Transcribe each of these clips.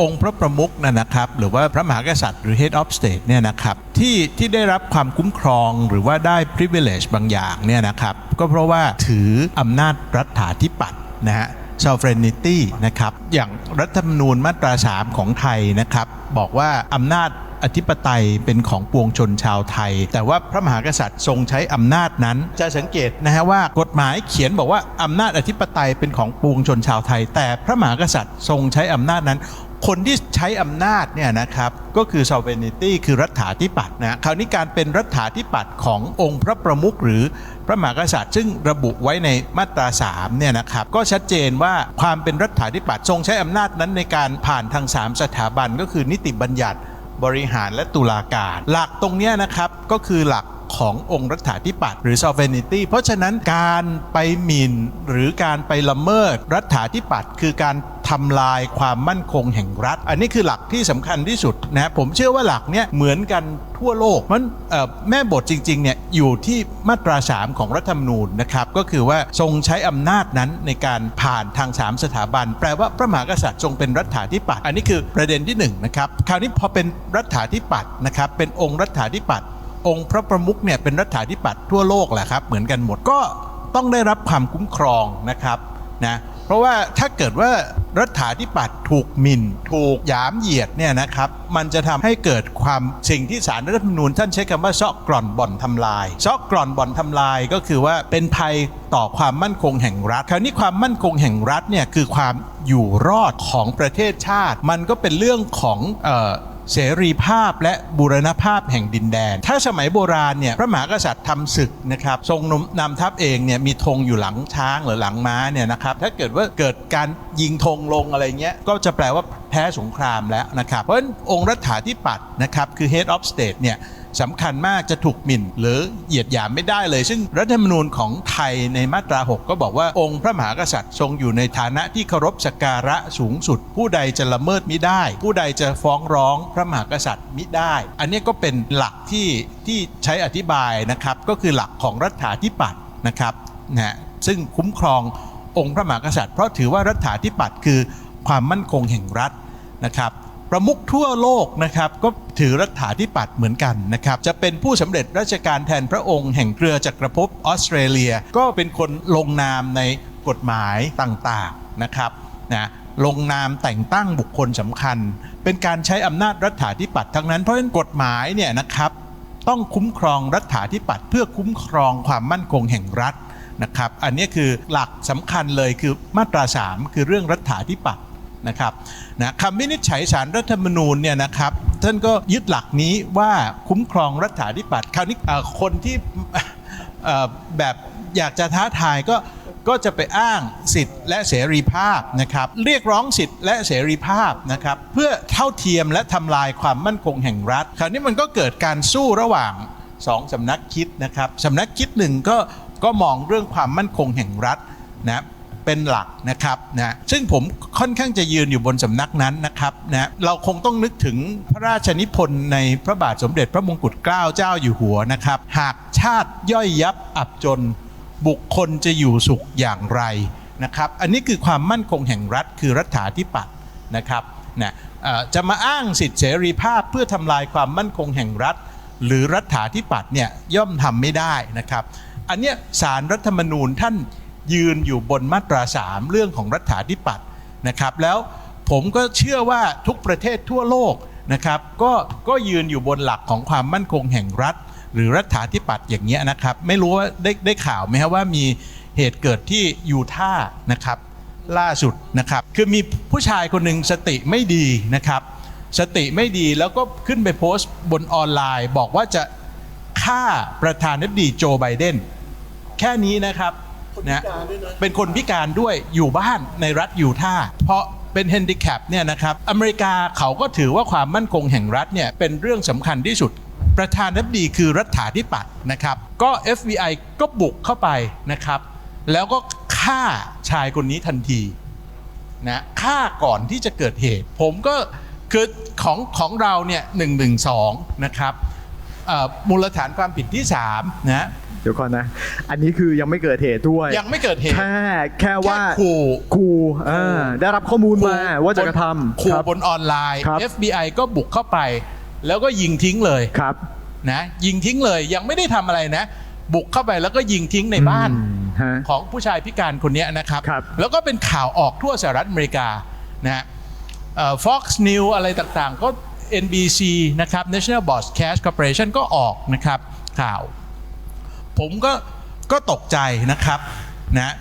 องค์พระประมุขนะนะครับ หรือว่าพระมหากษัตริย์หรือ head of state เนี่ยนะครับที่ที่ได้รับความคุ้มครองหรือว่าได้ privilege บางอย่างเนี่ยนะครับ ก็เพราะว่าถืออำนาจรัฐาธิปัตย์นะฮะ sovereignty นะครับ อย่างรัฐธรรมนูญมาตรา 3 ของไทยนะครับ บอกว่าอำนาจ อธิปไตยเป็นของปวงชนชาวไทย แต่ว่าพระมหากษัตริย์ทรงใช้อำนาจนั้น จะสังเกตนะฮะว่ากฎหมายเขียนบอกว่าอำนาจอธิปไตยเป็นของปวงชนชาวไทย แต่พระมหากษัตริย์ทรงใช้อำนาจนั้นคนที่ใช้อำนาจเนี่ยนะครับก็คือ sovereignty คือรัฐาธิปัตย์นะคราวนี้การเป็นรัฐาธิปัตย์ขององค์พระประมุขหรือพระมหากษัตริย์ ซึ่งระบุไว้ในมาตรา3เนี่ยนะครับก็ชัดเจนว่าความเป็นรัฐาธิปัตย์ทรงใช้อำนาจนั้นในการผ่านทาง 3 สถาบันก็คือนิติบัญญัติ บริหารและตุลาการ หลักตรงนี้นะครับก็คือหลักขององค์รัฐาธิปัตย์หรือ sovereignty เพราะฉะนั้นการไปหมิ่นหรือการไปละเมิดรัฐาธิปัตย์คือการ ทำลายความมั่นคงแห่งรัฐ อันนี้คือหลักที่สำคัญที่สุดนะผมเชื่อว่าหลักเนี้ยเหมือนกันทั่วโลกมันเอ่อแม่บทจริงๆเนี่ยอยู่ที่มาตรา 3 ของรัฐธรรมนูญนะครับก็คือว่าทรงใช้อำนาจนั้นในการผ่านทาง 3 สถาบัน แปลว่าพระมหากษัตริย์ทรงเป็นรัฐาธิปัตย์อันนี้คือประเด็นที่1นะครับคราวนี้พอเป็นรัฐาธิปัตย์นะครับเป็นองค์รัฐาธิปัตย์องค์พระประมุขเนี่ยเป็นรัฐาธิปัตย์ทั่วโลกแหละครับเหมือนกันหมดก็ต้องได้รับความคุ้มครองนะครับนะ เพราะว่าถ้าเกิดว่ารัฐาธิปัตย์ถูกหมิ่น ถูกยามเหยียดเนี่ยนะครับ มันจะทำให้เกิดความสิ่งที่สารรัฐธรรมนูญท่านใช้คำว่าซาะกร่อนบ่อนทำลายซาะกร่อนบ่อนทำลายก็คือว่าเป็นภัยต่อความมั่นคงแห่งรัฐ คราวนี้ความมั่นคงแห่งรัฐเนี่ยคือความอยู่รอดของประเทศชาติ มันก็เป็นเรื่องของเอ่อ เสรีภาพและบูรณภาพแห่งดินแดน ถ้าสมัยโบราณเนี่ยพระมหากษัตริย์ทำศึกนะครับทรงนำนำทัพเองเนี่ยมีธงอยู่หลังช้างหรือหลังม้าเนี่ยนะครับถ้าเกิดว่าเกิดการยิงธงลงอะไรเงี้ยก็จะแปลว่าแพ้สงครามแล้วนะครับ เพราะฉะนั้นองค์รัฐาธิปัตย์นะครับคือ head of state เนี่ย สำคัญมากจะถูกหมิ่น หรือเหยียดหยามไม่ได้เลย ซึ่งรัฐธรรมนูญของไทยในมาตรา 6 ก็บอกว่าองค์พระมหากษัตริย์ทรงอยู่ในฐานะที่เคารพสักการะสูงสุด ผู้ใดจะละเมิดมิได้ ผู้ใดจะฟ้องร้องพระมหากษัตริย์มิได้ อันนี้ก็เป็นหลักที่ที่ใช้อธิบายนะครับก็คือหลักของรัฐาธิปัตย์นะครับนะฮะซึ่งคุ้มครององค์พระมหากษัตริย์เพราะถือว่ารัฐาธิปัตย์คือความมั่นคงแห่งรัฐนะครับ ประมุขทั่วโลกนะครับก็ถือรัฐาธิปัตย์เหมือนกันนะครับจะเป็นผู้สำเร็จราชการแทนพระองค์แห่งเครือจักรภพออสเตรเลีย ก็เป็นคนลงนามในกฎหมายต่างๆนะครับนะลงนามแต่งตั้งบุคคลสำคัญ เป็นการใช้อำนาจรัฐาธิปัตย์ทั้งนั้นเพราะฉะนั้นกฎหมายเนี่ยนะครับต้องคุ้มครองรัฐาธิปัตย์เพื่อคุ้มครองความมั่นคงแห่งรัฐนะครับ อันนี้คือหลักสำคัญเลยคือมาตรา 3 คือเรื่องรัฐาธิปัตย์ นะครับนะคำวินิจฉัยสารรัฐธรรมนูญเนี่ยนะครับท่านก็ยึดหลักนี้ว่าคุ้มครองรัฐาธิปัตย์คราวนี้คนที่แบบอยากจะท้าทายก็ก็จะไปอ้างสิทธิ์และเสรีภาพนะครับเรียกร้องสิทธิ์และเสรีภาพนะครับเพื่อเท่าเทียมและทำลายความมั่นคงแห่งรัฐ คราวนี้มันก็เกิดการสู้ระหว่างสองสำนักคิดนะครับสำนักคิดหนึ่งก็ก็มองเรื่องความมั่นคงแห่งรัฐนะ เป็นหลักนะครับนะซึ่งผมค่อนข้างจะยืนอยู่บนสำนักนั้นนะครับนะเราคงต้องนึกถึงพระราชนิพนธ์ในพระบาทสมเด็จพระมงกุฎเกล้าเจ้าอยู่หัวนะครับ หากชาติย่อยยับอับจนบุคคลจะอยู่สุขอย่างไรนะครับ อันนี้คือความมั่นคงแห่งรัฐคือรัฐาธิปัตย์นะครับนะเอ่อจะมาอ้างสิทธิเสรีภาพเพื่อทำลายความมั่นคงแห่งรัฐ หรือรัฐาธิปัตย์เนี่ยย่อมทำไม่ได้นะครับ อันเนี้ยสารรัฐธรรมนูญท่าน ยืนอยู่บนมาตราสามเรื่องของรัฐาธิปัตย์นะครับ แล้วผมก็เชื่อว่าทุกประเทศทั่วโลกนะครับ ก็ก็ยืนอยู่บนหลักของความมั่นคงแห่งรัฐ หรือรัฐาธิปัตย์อย่างเงี้ยนะครับ ไม่รู้ว่าได้ได้ข่าวไหมครับว่ามีเหตุเกิดที่ยูท่านะครับล่าสุดนะครับ คือมีผู้ชายคนหนึ่งสติไม่ดีนะครับ สติไม่ดีแล้วก็ขึ้นไปโพสต์บนออนไลน์ บอกว่าจะฆ่าประธานาธิบดีโจไบเดนแค่นี้นะครับ นะเป็นคนพิการด้วยอยู่บ้านในรัฐยูทาห์เพราะเป็นเฮนดิแคปเนี่ยนะครับอเมริกาเขาก็ถือว่าความมั่นคงแห่งรัฐเนี่ยเป็นเรื่องสำคัญที่สุด ประธานาธิบดีคือรัฐาธิปัตย์นะครับก็ FBI ก็บุกเข้าไปนะครับ แล้วก็ฆ่าชายคนนี้ทันทีนะฆ่าก่อนที่จะเกิดเหตุ ผมก็คือของของเราเนี่ยหนึ่งหนึ่งสองนะครับมูลฐานความผิดที่3นะ ดี๋ยวก่อนนะ อันนี้คือยังไม่เกิดเหตุด้วย ยังไม่เกิดเหตุแค่แค่ว่าแค่ขู่ขู่เออได้รับข้อมูลมาว่าจะกระทำขู่ครับบนออนไลน์ครับ FBI ก็บุกเข้าไป แล้วก็ยิงทิ้งเลยครับนะยิงทิ้งเลยยังไม่ได้ทำอะไรนะ บุกเข้าไปแล้วก็ยิงทิ้งในบ้านอืมฮะของผู้ชายพิการคนเนี้ยนะครับครับแล้วก็เป็นข่าวออกทั่วสหรัฐอเมริกานะฮะเอ่อ Fox News อะไรต่างๆ ก็ NBC นะครับ National Broadcast Corporation ก็ออกนะครับข่าว ผมก็ก็ตกใจนะครับนะ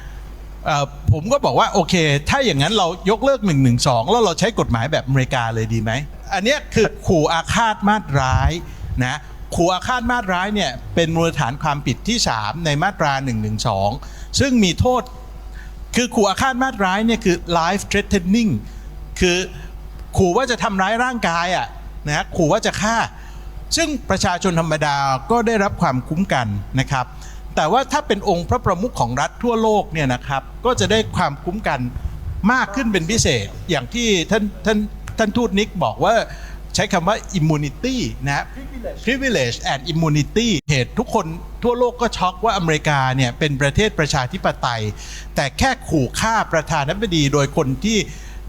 ผมก็บอกว่าโอเค ถ้าอย่างนั้นเรายกเลิก1 1 2แล้วเราใช้กฎหมายแบบอเมริกาเลยดีไหม อันนี้คือขู่อาฆาตมาตร้ายนะขู่อาฆาตมาตร้ายเนี่ยเป็นมูลฐานความผิดที่ 3 ในมาตรา112ซึ่งมีโทษ คือขู่อาฆาตมาตร้ายเนี่ยคือ life threatening คือขู่ว่าจะทำร้ายร่างกายอะนะขู่ว่าจะฆ่า ซึ่งประชาชนธรรมดาก็ได้รับความคุ้มกันนะครับ แต่ว่าถ้าเป็นองค์พระประมุขของรัฐทั่วโลกเนี่ยนะครับ ก็จะได้ความคุ้มกันมากขึ้นเป็นพิเศษ อย่างที่ท่านท่านท่านทูตนิกบอกว่าใช้คำว่า immunity นะ privilege and immunity เหตุทุกคนทั่วโลกก็ช็อกว่าอเมริกาเนี่ยเป็นประเทศประชาธิปไตย แต่แค่ขู่ฆ่าประธานาธิบดีโดยคนที่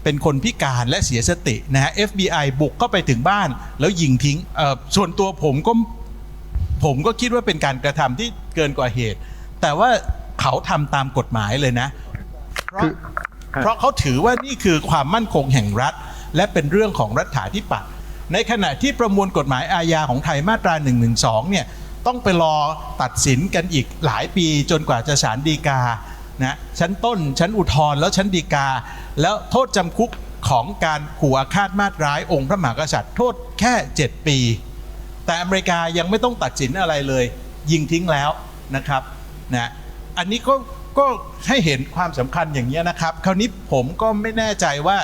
เป็นคนพิการและเสียสตินะฮะ FBI บุกเข้าไปถึงบ้าน แล้วยิงทิ้งเอ่อส่วนตัวผมก็ผมก็คิดว่าเป็นการกระทำที่เกินกว่าเหตุ แต่ว่าเขาทำตามกฎหมายเลยนะ เพราะคือฮะเพราะเขาถือว่านี่คือความมั่นคงแห่งรัฐ และเป็นเรื่องของรัฐาธิปัตย์ในขณะที่ประมวลกฎหมายอาญาของไทยมาตรา 112 เนี่ยต้องไปรอตัดสินกันอีกหลายปีจนกว่าจะศาลฎีกานะชั้นต้นชั้นอุทธรณ์แล้วชั้นฎีกา แล้วโทษจำคุกของการขู่อาฆาตมาตร้ายองค์พระมหากษัตริย์โทษแค่ 7 ปี แต่อเมริกายังไม่ต้องตัดสินอะไรเลย ยิงทิ้งแล้วนะครับนะอันนี้ก็ก็ให้เห็นความสำคัญอย่างนี้ยนะครับ คราวนี้ผมก็ไม่แน่ใจว่า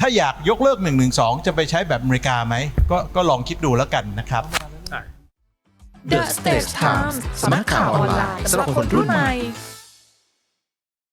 ถ้าอยากยกเลิก1 1 2จะไปใช้แบบอเมริกาไหมก็ก็ลองคิดดูแล้วกันนะครับ The Stage Times สำนักข่าวออนไลน์สำหรับคนรุ่นใหม่